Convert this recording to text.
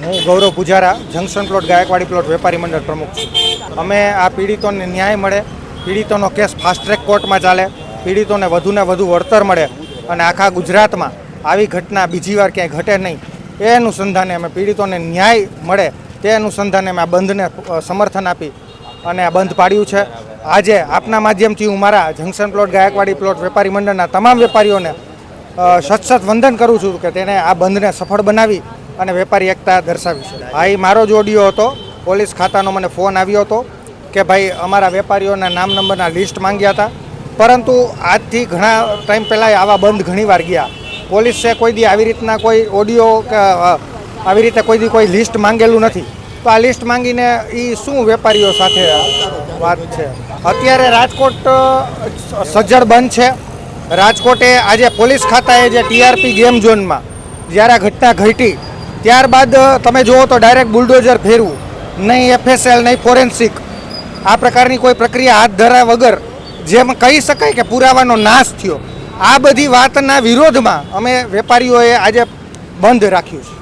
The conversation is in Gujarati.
હું Gaurav Pujara junction plot Gaikwadi plot વેપારી મંડળ પ્રમુખ છું. અમે આ પીડિતોને ન્યાય મળે પીડિતોનો કેસ ફાસ્ટ ટ્રેક કોર્ટમાં ચાલે પીડિતોને વધુને વધુ વળતર મળે અને આખા ગુજરાતમાં આવી ઘટના બીજી વાર ક્યાંય ઘટે નહીં એ અનુસંધાને અમે પીડિતોને ન્યાય મળે તે અનુસંધાને અમે આ બંધને સમર્થન આપી અને આ બંધ પાડ્યું છે. આજે આપના માધ્યમથી હું મારા જંકશન પ્લોટ ગાયકવાડી પ્લોટ વેપારી મંડળના તમામ વેપારીઓને અ, સત સત વંદન કરું છું કે તેને આ બંધને સફળ બનાવી અને વેપારી એકતા દર્શાવી છે. આ એ મારો જ ઓડિયો હતો. પોલીસ ખાતાનો મને ફોન આવ્યો હતો કે ભાઈ, અમારા વેપારીઓના નામ નંબરના લિસ્ટ માંગ્યા હતા. પરંતુ આજથી ઘણા ટાઈમ પહેલાં આવા બંધ ઘણીવાર ગયા. પોલીસે કોઈ દી આવી રીતના કોઈ ઓડિયો કે આવી રીતે કોઈ દી કોઈ લિસ્ટ માંગેલું નથી. તો આ લિસ્ટ માંગીને એ શું વેપારીઓ સાથે વાત છે? અત્યારે રાજકોટ સજ્જડ બંધ છે. રાજકોટે આજે પોલીસ ખાતાએ જે ટીઆરપી ગેમ ઝોનમાં જ્યારે આ ઘટના ઘટી ત્યારબાદ તમે જુઓ તો ડાયરેક્ટ બુલડોઝર ફેરવું. નહીં એફએસએલ નહીં ફોરેન્સિક આ પ્રકારની કોઈ પ્રક્રિયા હાથ ધરાય વગર જેમ કહી શકાય કે પુરાવાનો નાશ થયો. આ બધી વાતના વિરોધમાં અમે વેપારીઓએ આજે બંધ રાખ્યું છે.